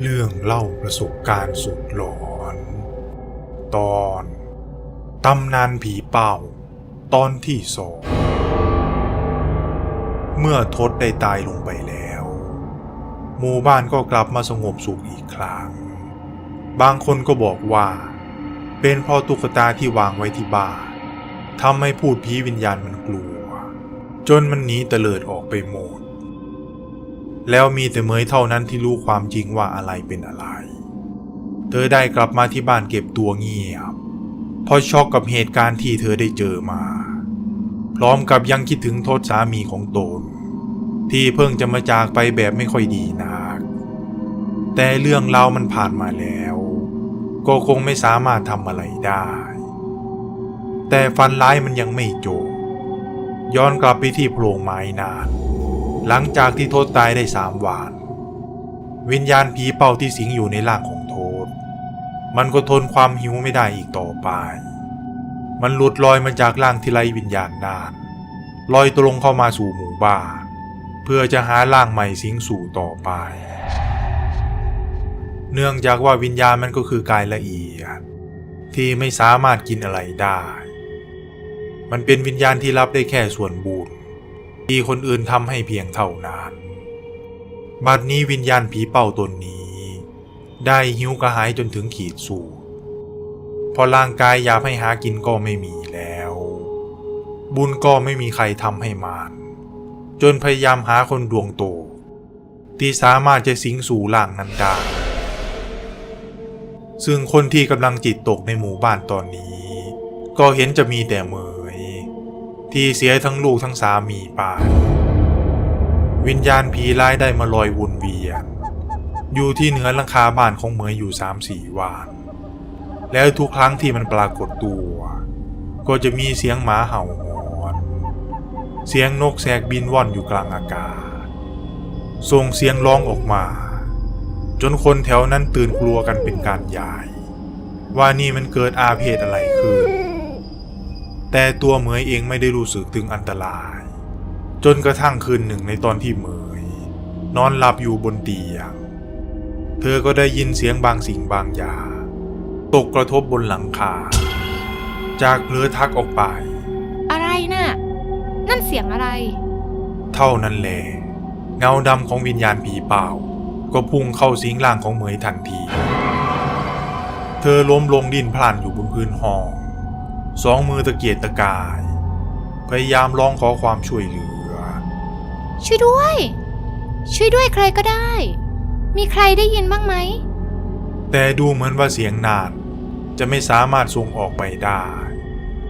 เรื่องเล่าประสบการณ์สุดหลอน ตอนตำนานผีเป่า ตอนที่สองเมื่อทศได้ตายลงไปแล้ว หมู่บ้านก็กลับมาสงบสุขอีกครั้ง บางคนก็บอกว่า เป็นเพราะตุ๊กตาที่วางไว้ที่บ้านทำให้พูดผีวิญญาณมันกลัว จนมันหนีเตลิดออกไปหมด แล้วมีแต่เมยเท่านั้นที่รู้ความจริงว่าอะไรเป็นอะไร เธอได้กลับมาที่บ้านเก็บตัวเงียบเพราะช็อกกับเหตุการณ์ที่เธอได้เจอมา พร้อมกับยังคิดถึงโทษสามีของตน ที่เพิ่งจะมาจากไปแบบไม่ค่อยดีนัก แต่เรื่องราวมันผ่านมาแล้ว ก็คงไม่สามารถทำอะไรได้ แต่ฟันร้ายมันยังไม่จบย้อนกลับไปที่โพรงไม้นาน หลังจากที่โทษตายได้สามวันวิญญาณผีเป่าที่สิงอยู่ในร่างของโทษ มันก็ทนความหิวไม่ได้อีกต่อไป มันหลุดลอยมาจากร่างที่ไร้วิญญาณนานลอยตรงเข้ามาสู่หมู่บ้านเพื่อจะหาร่างใหม่สิงสู่ต่อไป เนื่องจากว่าวิญญาณมันก็คือกายละเอียด ที่ไม่สามารถกินอะไรได้ มันเป็นวิญญาณที่รับได้แค่ส่วนบุญ ที่คนอื่นทำให้เพียงเท่านั้น บัดนี้วิญญาณผีเป่าตนนี้ ได้หิวกระหายจนถึงขีดสูดพอร่างกายอยากให้หากินก็ไม่มีแล้ว บุญก็ไม่มีใครทำให้มันจนพยายามหาคนดวงโตที่สามารถจะสิงสู่ร่างนั้นได้ซึ่งคนที่กำลังจิตตกในหมู่บ้านตอนนี้ ก็เห็นจะมีแต่เหมย ที่เสียทั้งลูกทั้งสามีไปวิญญาณผีร้ายได้มาลอยวนเวียนอยู่ที่เหนือหลังคาบ้านของเหมยอยู่สามสี่วัน แล้วทุกครั้งที่มันปรากฏตัว ก็จะมีเสียงหมาเห่าหอน เสียงนกแสกบินว่อนอยู่กลางอากาศ ส่งเสียงร้องออกมา จนคนแถวนั้นตื่นกลัวกันเป็นการใหญ่ ว่านี่มันเกิดอาเพศอะไรขึ้น แต่ตัวเหมยเองไม่ได้รู้สึกถึงอันตราย จนกระทั่งคืนหนึ่งในตอนที่เหมย นอนหลับอยู่บนเตียง เธอก็ได้ยินเสียงบางสิ่งบางอย่าง ตกกระทบบนหลังคา จากเผลอทักออกไป อะไรน่ะ นั่นเสียงอะไร เท่านั้นแหละเงาดำของวิญญาณผีเป่า ก็พุ่งเข้าสิงร่างของเหมยทันที เธอล้มลงดิ้นพล่านอยู่บนพื้นห้อง สองมือตะเกียกตะกาย พยายามร้องขอความช่วยเหลือ ช่วยด้วย ช่วยด้วยใครก็ได้ มีใครได้ยินบ้างไหม แต่ดูเหมือนว่าเสียงนานจะไม่สามารถส่งออกไปได้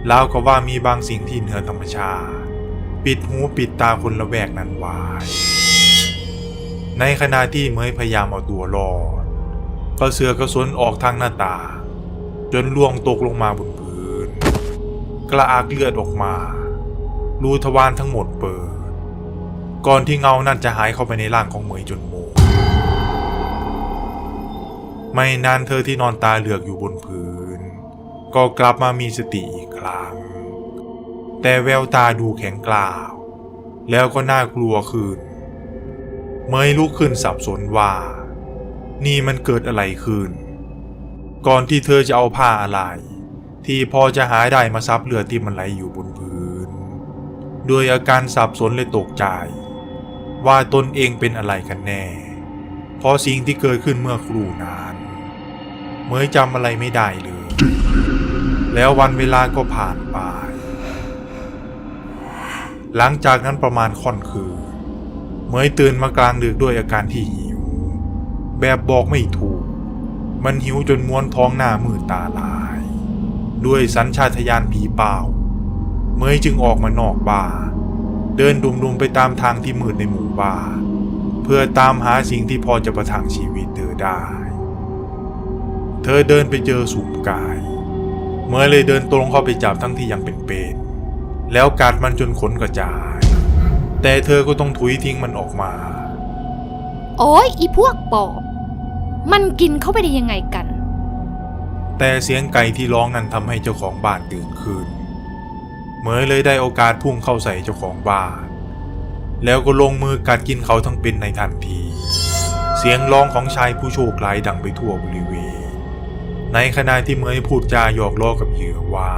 แล้วก็ว่ามีบางสิ่งที่เหนือธรรมชาติ ปิดหูปิดตาคนละแวกนั้นไว้ในขณะที่เหมยพยายามเอาตัวรอดก็เสือกระสนออกทางหน้าต่างจนล่วงตกลงมาบนพื้น กระอักเลือดออกมา รูทวารทั้งหมดเปิด ก่อนที่เงานั่นจะหายเข้าไปในร่างของเหมยจนหมดไม่นานเธอที่นอนตาเหลือกอยู่บนพื้น ก็กลับมามีสติอีกครั้ง แต่แววตาดูแข็งกล้าว แล้วก็น่ากลัวขึ้นเมยลุกขึ้นสับสนว่า นี่มันเกิดอะไรขึ้น ก่อนที่เธอจะเอาผ้าอะไร ที่พอจะหายได้มาซับเลือดที่มันไหลอยู่บนพื้น โดยอาการสับสนเลยตกใจ ว่าตนเองเป็นอะไรกันแน่ เพราะสิ่งที่เกิดขึ้นเมื่อครู่นานเมยจำอะไรไม่ได้เลย แล้ววันเวลาก็ผ่านไป หลังจากนั้นประมาณค่อนคืนเมยตื่นมากลางดึกด้วยอาการที่หิว แบบบอกไม่ถูก มันหิวจนม้วนท้องหน้ามืดตาลาย ด้วยสัญชาตญาณผีเปล่า เมยจึงออกมานอกบ้าเดินดุมๆไปตามทางที่มืดในหมู่บ้าเพื่อตามหาสิ่งที่พอจะประทังชีวิตเธอได้ เธอเดินไปเจอสุ่มกาย เมื่เลยเดินตรงเข้าไปจับทั้งที่ยังเป็นเป็นแล้วกัดมันจนขนกระจาย แต่เธอก็ต้องถุยทิ้งมันออกมา โอ้ยอีพวกปอบ มันกินเข้าไปได้ยังไงกัน แต่เสียงไก่ที่ร้องนั้นทำให้เจ้าของบ้านตื่นขึ้นเหมยเลยได้โอกาสพุ่งเข้าใส่เจ้าของบ้าน แล้วก็ลงมือกัดกินเขาทั้งเป็นในทันที เสียงร้องของชายผู้โชคร้ายดังไปทั่วบริเวณ ในขณะที่เหมยพูดจาหยอกล้อกับเหยื่อว่า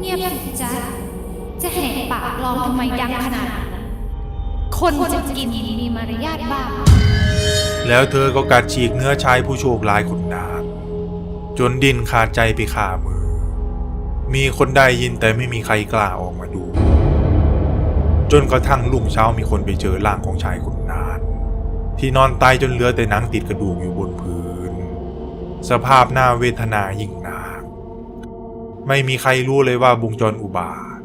เงียบสิจ้ะจะแหกปากร้องทำไมดังขนาด คนจะกินมีมารยาทบ้าง แล้วเธอก็กัดฉีกเนื้อชายผู้โชคร้ายคนนั้นจนดินขาดใจไปขามือ มีคนได้ยินแต่ไม่มีใครกล้าออกมาดู จนกระทั่งรุ่งเช้ามีคนไปเจอร่างของชายคนนั้นที่นอนตายจนเหลือแต่หนังติดกระดูกอยู่บนพื้น สภาพหน้าเวทนายิ่งหนักไม่มีใครรู้เลยว่าบุงจรอุบาท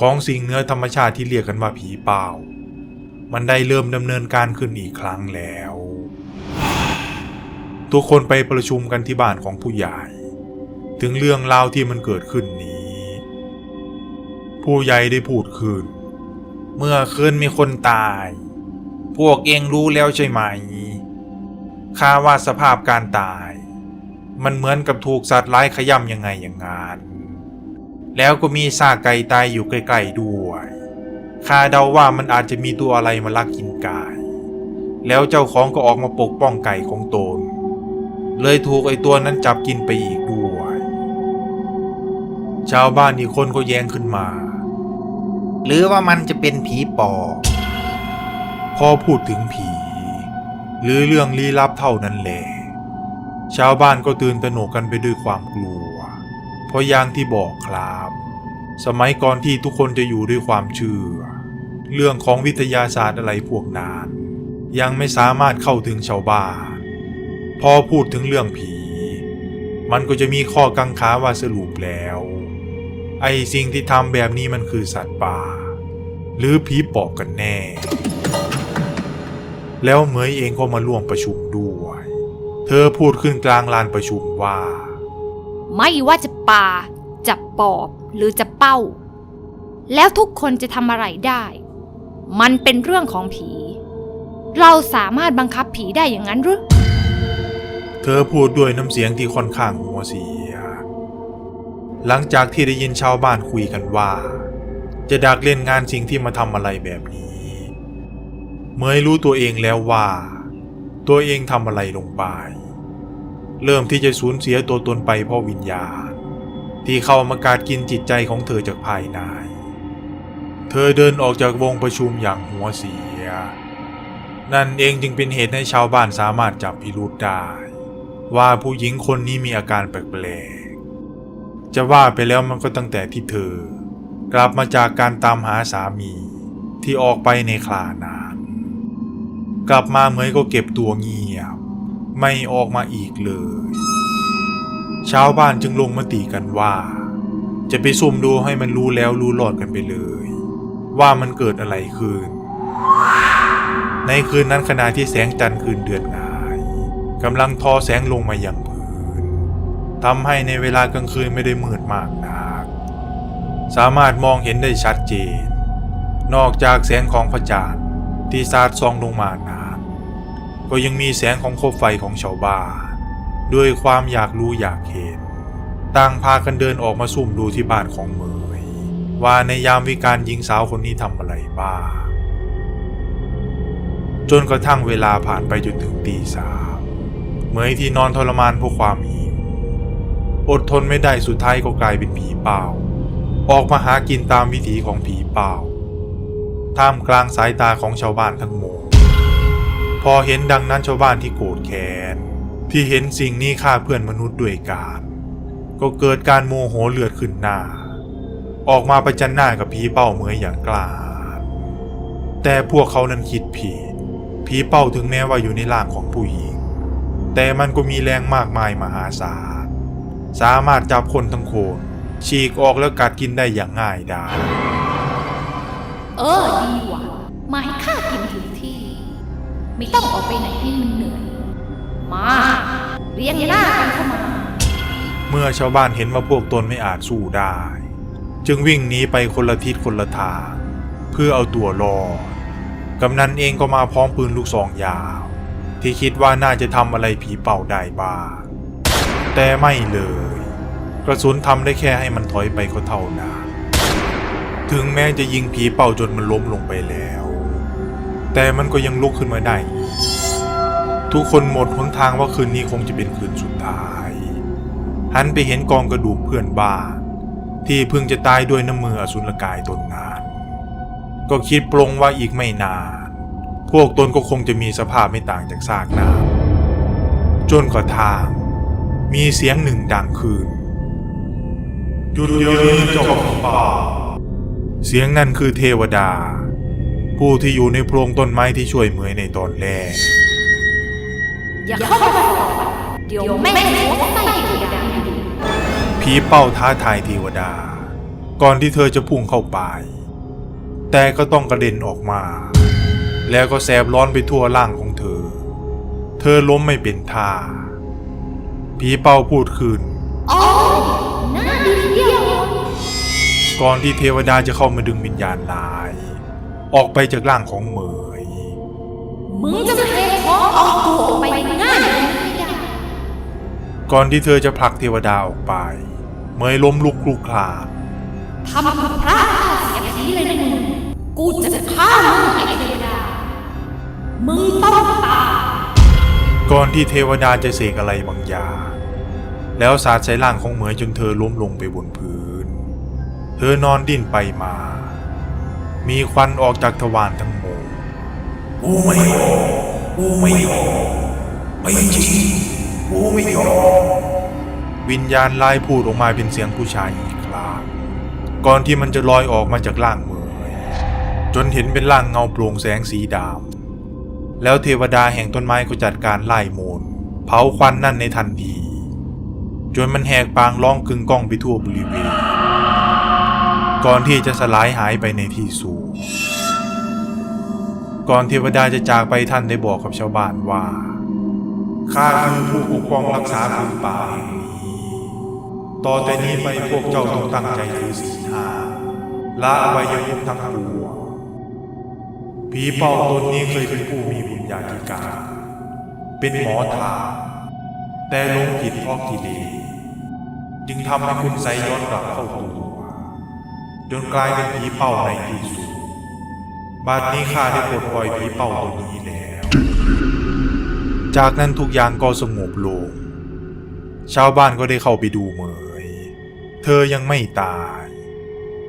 ของสิ่งเนื้อธรรมชาติที่เรียกกันว่าผีเป่ามันได้เริ่มดำเนินการขึ้นอีกครั้งแล้ว ทุกคนไปประชุมกันที่บ้านของผู้ใหญ่ ถึงเรื่องราวที่มันเกิดขึ้นนี้ ผู้ใหญ่ได้พูดขึ้น เมื่อคืนมีคนตาย พวกเองรู้แล้วใช่ไหมข้าว่าสภาพการตาย มันเหมือนกับถูกสัตว์ร้ายขย่ำยังไงอย่างงาน แล้วก็มีซากไก่ตายอยู่ใกล้ๆด้วยข้าเดาว่ามันอาจจะมีตัวอะไรมาลักกินไก่แล้วเจ้าของก็ออกมาปกป้องไก่ของตน เลยถูกไอตัวนั้นจับกินไปอีกด้วย ชาวบ้านอีกคนก็แย้งขึ้นมา หรือว่ามันจะเป็นผีปอบพอพูดถึงผี หรือเรื่องลี้ลับเท่านั้นแหละชาวบ้านก็ตื่นตระหนกกันไปด้วยความกลัว เพราะอย่างที่บอกครับ สมัยก่อนที่ทุกคนจะอยู่ด้วยความเชื่อ เรื่องของวิทยาศาสตร์อะไรพวกนั้นยังไม่สามารถเข้าถึงชาวบ้าน พอพูดถึงเรื่องผี มันก็จะมีข้อกังขาว่าสรุปแล้ว ไอ้สิ่งที่ทำแบบนี้มันคือสัตว์ป่า หรือผีปอบกันแน่ แล้วเหมยเองก็มาร่วมประชุมด้วย เธอพูดขึ้นกลางลานประชุมว่า ไม่ว่าจะป่าจะปอบหรือจะเป้า แล้วทุกคนจะทำอะไรได้ มันเป็นเรื่องของผี เราสามารถบังคับผีได้อย่างนั้นหรือ เธอพูดด้วยน้ำเสียงที่ค่อนข้างหัวเสีย หลังจากที่ได้ยินชาวบ้านคุยกันว่า จะดักเล่นงานสิ่งที่มาทำอะไรแบบนี้เมยรู้ตัวเองแล้วว่า ตัวเองทำอะไรลงไป เริ่มที่จะสูญเสียตัวตนไปเพราะวิญญาณ ที่เข้ามาการกินจิตใจของเธอจากภายใน เธอเดินออกจากวงประชุมอย่างหัวเสีย นั่นเองจึงเป็นเหตุให้ชาวบ้านสามารถจับพิรุธได้ ว่าผู้หญิงคนนี้มีอาการแปลกๆ จะว่าไปแล้วมันก็ตั้งแต่ที่เธอ กลับมาจากการตามหาสามีที่ออกไปในคลานานกลับมาเหมยก็เก็บตัวเงียบ ไม่ออกมาอีกเลยชาวบ้านจึงลงมติกันว่า จะไปซุ่มดูให้มันรู้แล้วรู้รอดกันไปเลย ว่ามันเกิดอะไรขึ้น ในคืนนั้นขณะที่แสงจันทร์คืนเดือนหงา กำลังทอแสงลงมาอย่างพื้นทำให้ในเวลากลางคืนไม่ได้มืดมากนัก สามารถมองเห็นได้ชัดเจน นอกจากแสงของพระจันทร์ที่สาดส่องลงมานั้นก็ยังมีแสงของโคมไฟของชาวบ้านด้วยความอยากรู้อยากเห็น ต่างพากันเดินออกมาซุ่มดูที่บ้านของเมยว่าในยามวิการหญิงสาวคนนี้ทำอะไรบ้างจนกระทั่งเวลาผ่านไปจนถึงตีสาม เหมยที่นอนทรมานเพราะความหิวอดทนไม่ได้สุดท้ายก็กลายเป็นผีเป่า ออกมาหากินตามวิถีของผีเป่า ท่ามกลางสายตาของชาวบ้านทั้งหมด พอเห็นดังนั้นชาวบ้านที่โกรธแค้นที่เห็นสิ่งนี้ฆ่าเพื่อนมนุษย์ด้วยการก็เกิดการโมโหเลือดขึ้นหน้า ออกมาประจันหน้ากับผีเป้าเหมยอย่างกล้าหาแต่พวกเขานั้นคิดผิดผีเป้าถึงแม้ว่าอยู่ในร่างของผู้หญิง แต่มันก็มีแรงมากมายมหาศาล สามารถจับคนทั้งโคนฉีกออกแล้วกัดกินได้อย่างง่ายดายเออดีว่ะมาให้ข้ากินถึงที่ ไม่ต้องออกไปไหนให้มันเหนื่อย มาเรียงหน้ากันเข้ามา เมื่อชาวบ้านเห็นว่าพวกตนไม่อาจสู้ได้ จึงวิ่งหนีไปคนละทิศคนละทาง เพื่อเอาตัวรอดกำนันเองก็มาพร้อมปืนลูกซองยาว ที่คิดว่าน่าจะทำอะไรผีเป่าได้บ้างแต่ไม่เลย กระสุนทำได้แค่ให้มันถอยไปก็เท่านั้นถึงแม้จะยิงผีเป่าจนมันล้มลงไปแล้ว แต่มันก็ยังลุกขึ้นมาได้ ทุกคนหมดหนทางว่าคืนนี้คงจะเป็นคืนสุดท้าย หันไปเห็นกองกระดูกเพื่อนบ้านที่เพิ่งจะตายด้วยน้ำมืออสุรกายตนนาน ก็คิดปรงว่าอีกไม่นาน พวกตนก็คงจะมีสภาพไม่ต่างจากซากน้ำจนกระทั่งมีเสียงหนึ่งดังขึ้นหยุดเดี๋ยวนี้เจ้าของป่า เสียงนั่นคือเทวดา ผู้ที่อยู่ในโพรงต้นไม้ที่ช่วยเหมยในตอนแรก อย่าเข้ามาเดี๋ยวแม่งหัวไส้กูดังผีเป้าท้าทายเทวดา ก่อนที่เธอจะพุ่งเข้าไป แต่ก็ต้องกระเด็นออกมา แล้วก็แสบร้อนไปทั่วร่างของเธอ เธอล้มไม่เป็นท่า ผีเป้าพูดขึ้นอ๋อน่าดีเดียวก่อนที่เทวดาจะเข้ามาดึงวิญญาณลาย ออกไปจากร่างของเหมย มึงจะเทของออกตัวออกไปง่ายเลยก่อนที่เธอจะผลักเทวดาออกไปเหมยล้มลุกคลุกคลานทำกับพระเสียทีเลยนะมึงกูจะ ก่อนที่เทวดาจะเสกอะไรบางอย่างแล้วสาดใส่ร่างของเหมยจนเธอล้มลงไปบนพื้น เธอนอนดิ้นไปมา มีควันออกจากทวารทั้งหมดกูไม่ยอมกูไม่ยอมไม่จริงกูไม่ยอมวิญญาณลายพูดออกมาเป็นเสียงผู้ชายอีกครั้งก่อนที่มันจะลอยออกมาจากร่างเหมยจนเห็นเป็นร่างเงาโปร่งแสงสีดำ แล้วเทวดาแห่งต้นไม้ก็จัดการไล่มนต์เผาควันนั่นในทันที จนมันแหกปางร้องกึงก้องไปทั่วบริเวณ ก่อนที่จะสลายหายไปในที่สูงก่อนเทวดาจะจากไปท่านได้บอกกับชาวบ้านว่าข้าคือผู้ปกป้องรักษาผืนป่าแห่งนี้ต่อแต่นี้ไปพวกเจ้าต้องตั้งใจถือศีลห้าละอวัยวะทั้งปวงผีเป่าตนนี้เคยเป็นผู้มี ญญาธิการ เป็นหมอทาแต่ลงผิดเพราะกิเลสจึงทำให้คุณไสยย้อนกลับเข้าตัวจนกลายเป็นผีเป่าในที่สุดบัดนี้ข้าได้ปลดปล่อยผีเป่าตัวนี้แล้ว จากนั้นทุกอย่างก็สงบลง ชาวบ้านก็ได้เข้าไปดูเหมย เธอยังไม่ตาย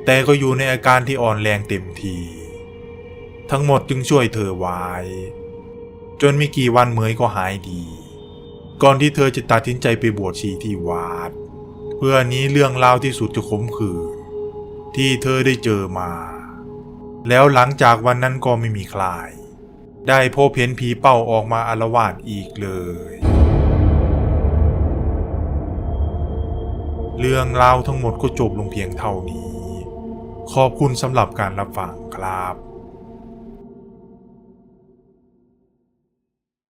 แต่ก็อยู่ในอาการที่อ่อนแรงเต็มที ทั้งหมดจึงช่วยเธอไว้ จนไม่กี่วันเหมยก็หายดี ก่อนที่เธอจะตัดสินใจไปบวชชีที่วัดเพื่อนี้เรื่องราวที่สุดจะขมขื่นที่เธอได้เจอมา แล้วหลังจากวันนั้นก็ไม่มีใครได้พบเห็นผีเป้าออกมาอารวาสอีกเลย เรื่องราวทั้งหมดก็จบลงเพียงเท่านี้ ขอบคุณสำหรับการรับฟังครับ